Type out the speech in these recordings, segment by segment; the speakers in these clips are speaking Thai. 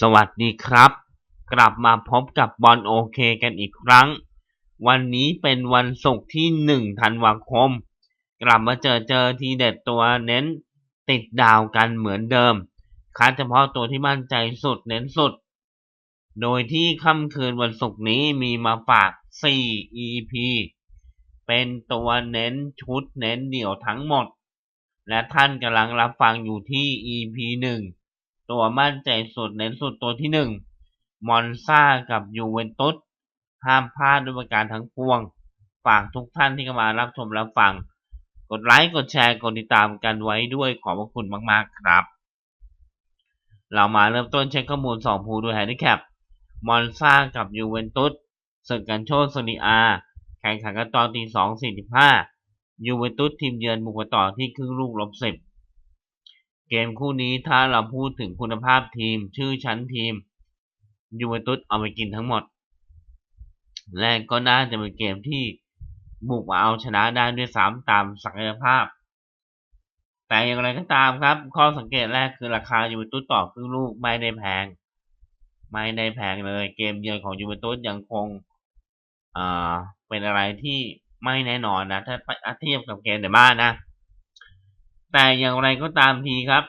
สวัสดีครับ กลับมาพบกับบอลโอเคกันอีกครั้ง วันนี้เป็นวันศุกร์ที่ 1 ธันวาคม กลับมาเจอเจอทีเด็ดตัวเน้นติดดาวกันเหมือนเดิม คัดเฉพาะตัวที่มั่นใจสุดเน้นสุด โดยที่ค่ำคืนวันศุกร์นี้มีมาฝาก 4 EP เป็นตัวเน้นชุดเน้นเดี่ยวทั้งหมด และท่านกำลังรับฟังอยู่ที่ EP 1 ตัวมั่นใจสุดเน้นสุดตัวที่1มอนซากับยูเวนตุสห้ามพลาดด้วยประการทั้งปวง ฝากทุกท่านที่เข้ามารับชมรับฟัง กดไลค์กดแชร์กดติดตามกันไว้ด้วยขอบพระคุณมาก ๆ ครับ เรามาเริ่มต้นเช็คข้อมูล 2 ภูด้วยแฮนดิแคปมอนซากับยูเวนตุสศึกกันโชคโซนีอา แข่งขันกันตอนตีสองสี่สิบห้ายูเวนตุสทีมเยือนบุกไปต่อที่ครึ่งลูกลบสิบ เกมคู่นี้ถ้าเราพูดถึงคุณภาพทีม ชื่อชั้นทีมยูเวนตุสเอาไปกินทั้งหมด และก็น่าจะเป็นเกมที่บุกมาเอาชนะได้ด้วยซ้ำตามศักยภาพ แต่อย่างไรก็ตามครับ ข้อสังเกตแรกคือราคายูเวนตุสต่อครึ่งลูกไม่ได้แพง ไม่ได้แพงเลย เกมเยือนของยูเวนตุสยังคงอ่าเป็นอะไรที่ไม่แน่นอนนะ ถ้าเทียบกับเกมในบ้านนะ แต่อย่างไรก็ตามทีครับ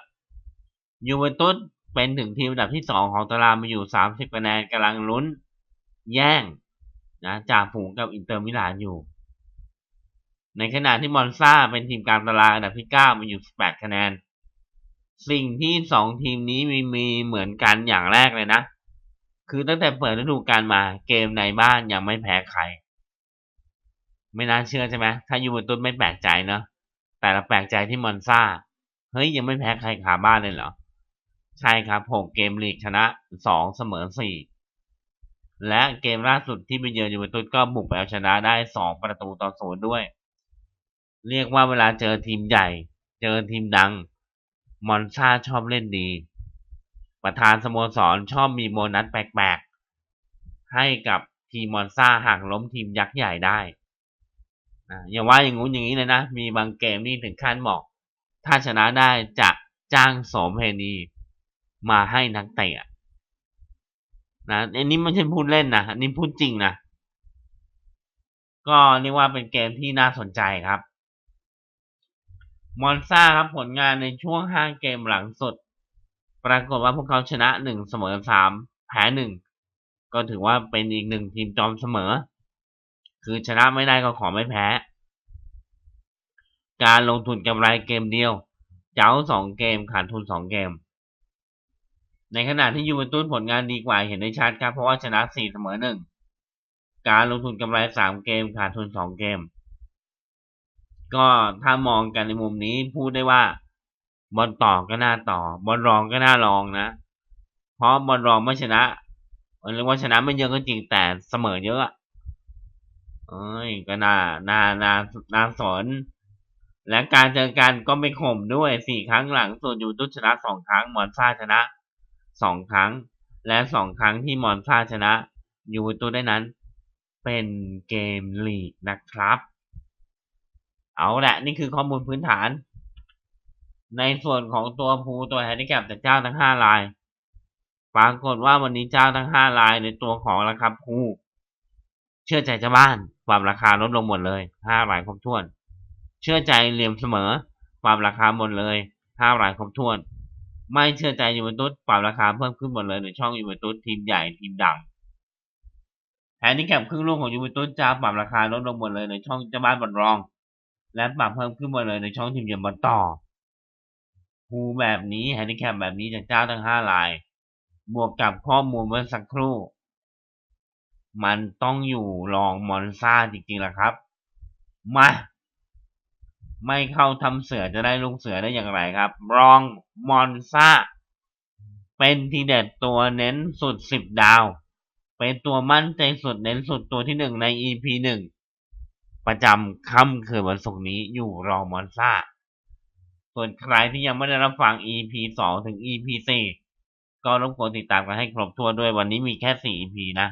ยูเวนตุสเป็นถึงทีมอันดับที่ 2 ของตารางมาอยู่ 30คะแนนกำลังลุ้น แย่งนะจากฝูงกับอินเตอร์มิลานอยู่ ในขณะที่มอนซาเป็นทีมกลางตารางอันดับที่ 9 มาอยู่ 18 คะแนน สิ่งที่ 2 ทีมนี้มีมีเหมือนกันอย่างแรกเลยนะ คือตั้งแต่เปิดฤดูกาลมาเกมในบ้านยังไม่แพ้ใคร ไม่น่าเชื่อใช่ไหมถ้ายูเวนตุสไม่แปลกใจเนาะ แต่เราแปลกใจที่มอนซาเฮ้ยยังไม่แพ้ใครขาบ้านเลยเหรอ ใช่ครับหกเกมลีกชนะสองเสมอสี่และเกมล่าสุดที่ไปเยือนยูเวนตุสก็บุกไปเอาชนะได้สองประตูต่อศูนย์ด้วย เรียกว่าเวลาเจอทีมใหญ่ เจอทีมดัง มอนซาชอบเล่นดี ประธานสโมสรชอบมีโบนัสแปลกๆให้กับทีมมอนซาหากล้มทีมยักษ์ใหญ่ได้ อย่าว่าอย่างงู้นอย่างนี้เลยนะ มีบางเกมนี่ถึงขั้นบอก ถ้าชนะได้จะจ้างสมเพนีมาให้นักเตะนะอันนี้ไม่ใช่พูดเล่นนะอันนี้พูดจริงนะก็เรียกว่าเป็นเกมที่น่าสนใจครับ มอนซาครับผลงานในช่วง5เกมหลังสุด ปรากฏว่าพวกเขาชนะ1เสมอ3แพ้1ก็ถือว่าเป็นอีกหนึ่งทีมจอมเสมอ คือชนะไม่ได้ก็ขอไม่แพ้ การลงทุนกำไรเกมเดียว เจ้า2เกมขาดทุน2เกม ในขณะที่ยูเวนตุสผลงานดีกว่าเห็นได้ชัดครับ เพราะว่าชนะ4เสมอ1การลงทุนกำไร3เกมขาดทุน2เกม ก็ถ้ามองกันในมุมนี้พูดได้ว่าบอลต่อก็น่าต่อบอลรองก็น่ารองนะ เพราะบอลรองไม่ชนะเรียกว่าชนะไม่เยอะก็จริงแต่เสมอเยอะ เอ้ยก็น่าน่าน่าน่าสน และการเจอกันก็ไม่ข่มด้วยสี่ครั้งหลังส่วนยูตุชนะสองครั้งมอนซาชนะสองครั้ง และสองครั้งที่มอนซาชนะยูเวตุได้นั้น เป็นเกมลีกนะครับ เอาละนี่คือข้อมูลพื้นฐาน ในส่วนของตัวภูตัวแฮนดิแคปจากเจ้าทั้งห้ารายปรากฏว่าวันนี้เจ้าทั้งห้ารายในตัวของราคาภูเชื่อใจเจ้าบ้าน ความราคาลดลงหมดเลยห้ารายครบถ้วน เชื่อใจเหลี่ยมเสมอความราคาหมดเลยห้ารายครบถ้วน ไม่เชื่อใจยูเวนตุสปรับราคาเพิ่มขึ้นหมดเลยในช่องยูเวนตุสทีมใหญ่ทีมดังแฮนดิแคปครึ่งลูกของยูเวนตุสจะปรับราคาลดลงหมดเลยในช่องเจ้าบ้านบอลรอง และปรับเพิ่มขึ้นหมดเลยในช่องทีมเยือนบอลต่อภูแบบนี้แฮนดิแคปแบบนี้จากเจ้าทั้งห้าราย บวกกับข้อมูลเมื่อสักครู่ มันต้องอยู่รองมอนซาจริงๆแหละครับ มา ไม่เข้าทำเสือจะได้ลูกเสือได้อย่างไรครับ รองมอนซาเป็นทีเด็ดตัวเน้นสุดสิบดาว เป็นตัวมั่นใจสุดเน้นสุดตัวที่หนึ่งใน EP หนึ่งประจำค่ำคืนวันศุกร์นี้อยู่รองมอนซาส่วนใครที่ยังไม่ได้รับฟัง EP 2ถึง EP 4ก็รบกวนติดตามกันให้ครบถ้วนด้วยวันนี้มีแค่4 EP นะ